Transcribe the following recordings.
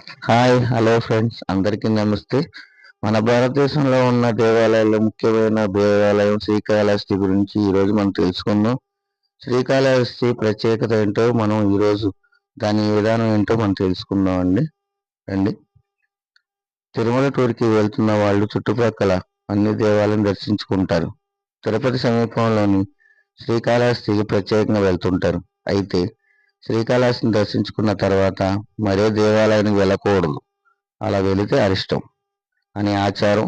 Hi hello friends. అందరికీ నమస్తే. మన భారతదేశంలో ఉన్న దేవాలయాల్లో ముఖ్యమైన దేవాలయం శ్రీకాళహస్తి గురించి ఈరోజు మనం తెలుసుకుందాం. శ్రీకాళహస్తి ప్రత్యేకత ఏంటో మనం ఈరోజు దాని విధానం ఏంటో మనం తెలుసుకుందాం అండి. రండి. తిరుమల టూర్కి వెళ్తున్న వాళ్ళు చుట్టుపక్కల అన్ని దేవాలయం దర్శించుకుంటారు. తిరుపతి సమీపంలోని శ్రీకాళహస్తికి ప్రత్యేకంగా వెళ్తుంటారు. అయితే శ్రీకాళహస్తిని దర్శించుకున్న తర్వాత మరే దేవాలయానికి వెళ్ళకూడదు. అలా వెళితే అరిష్టం అనే ఆచారం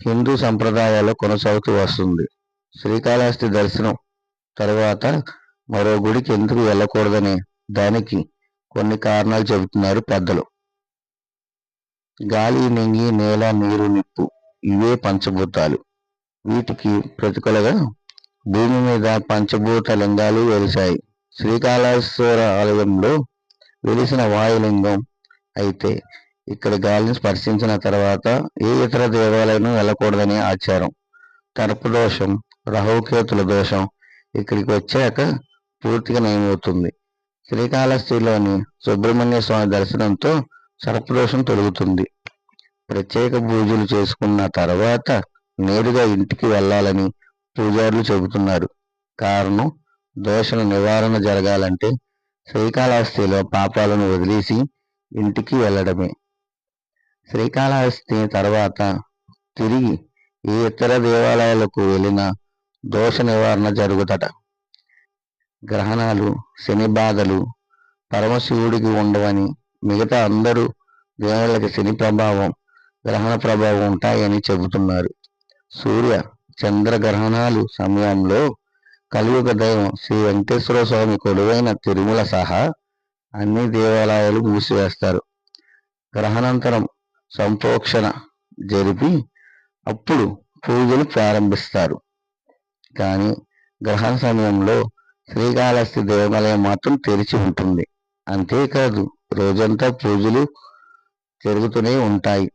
హిందూ సంప్రదాయాల్లో కొనసాగుతూ వస్తుంది. శ్రీకాళహస్తి దర్శనం తర్వాత మరో గుడికి ఎందుకు వెళ్ళకూడదనే దానికి కొన్ని కారణాలు చెబుతున్నారు పెద్దలు. గాలి నింగి నేల నీరు నిప్పు ఇవే పంచభూతాలు. వీటికి ప్రతికూలగా భూమి మీద పంచభూత లింగాలు వెలిశాయి. శ్రీకాళేశ్వర ఆలయంలో వెలిసిన వాయులింగం అయితే ఇక్కడ గాలిని స్పర్శించిన తర్వాత ఏ ఇతర దేవాలయం వెళ్ళకూడదనే ఆచారం. తర్ప దోషం రహుకేతుల దోషం ఇక్కడికి వచ్చాక పూర్తిగా నయమవుతుంది. శ్రీకాళహస్తిలోని సుబ్రహ్మణ్య స్వామి దర్శనంతో సర్పదోషం తొలుగుతుంది. ప్రత్యేక పూజలు చేసుకున్న తర్వాత నేరుగా ఇంటికి వెళ్ళాలని పూజారులు చెబుతున్నారు. కారణం దోషణ నివారణ జరగాలంటే శ్రీకాళహస్తిలో పాపాలను వదిలేసి ఇంటికి వెళ్ళడమే. శ్రీకాళహస్తి తర్వాత తిరిగి ఏ ఇతర దేవాలయాలకు వెళ్ళినా దోష నివారణ జరుగుతట. గ్రహణాలు శని బాధలు పరమశివుడికి ఉండవని మిగతా అందరూ దేవుళ్ళకి శని ప్రభావం గ్రహణ ప్రభావం ఉంటాయని చెబుతున్నారు. సూర్య చంద్ర గ్రహణాలు సమయంలో కలియుగ దైవం శ్రీ వెంకటేశ్వర స్వామి కొలువైన తిరుమల సహా అన్ని దేవాలయాలు మూసివేస్తారు. గ్రహణాంతరం సంపోక్షణ జరిపి అప్పుడు పూజలు ప్రారంభిస్తారు. కానీ గ్రహణ సమయంలో శ్రీకాళహస్తి దేవాలయం మాత్రం తెరిచి ఉంటుంది. అంతేకాదు రోజంతా పూజలు జరుగుతూనే ఉంటాయి.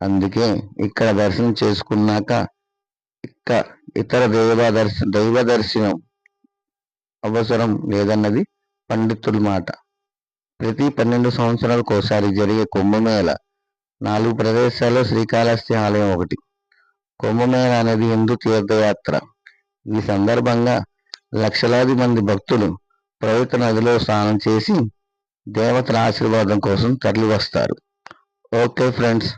అందుకే ఇక్కడ దర్శనం చేసుకున్నాక ఇక ఇతర దైవ దర్శన దైవ దర్శనం అవసరం లేదన్నది పండితుల మాట. ప్రతి పన్నెండు సంవత్సరాలకు ఒకసారి జరిగే కుంభమేళ నాలుగు ప్రదేశాల్లో శ్రీకాళహస్తి ఆలయం ఒకటి. కుంభమేళ అనేది హిందూ తీర్థయాత్ర. ఈ సందర్భంగా లక్షలాది మంది భక్తులు పవిత్ర నదిలో స్నానం చేసి దేవతల ఆశీర్వాదం కోసం తరలి వస్తారు ఓకే ఫ్రెండ్స్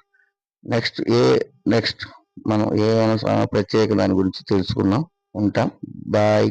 నెక్స్ట్ ఏ నెక్స్ట్ మనం ఏ ప్రత్యేక దాని గురించి తెలుసుకుందాం ఉంటాం. బాయ్.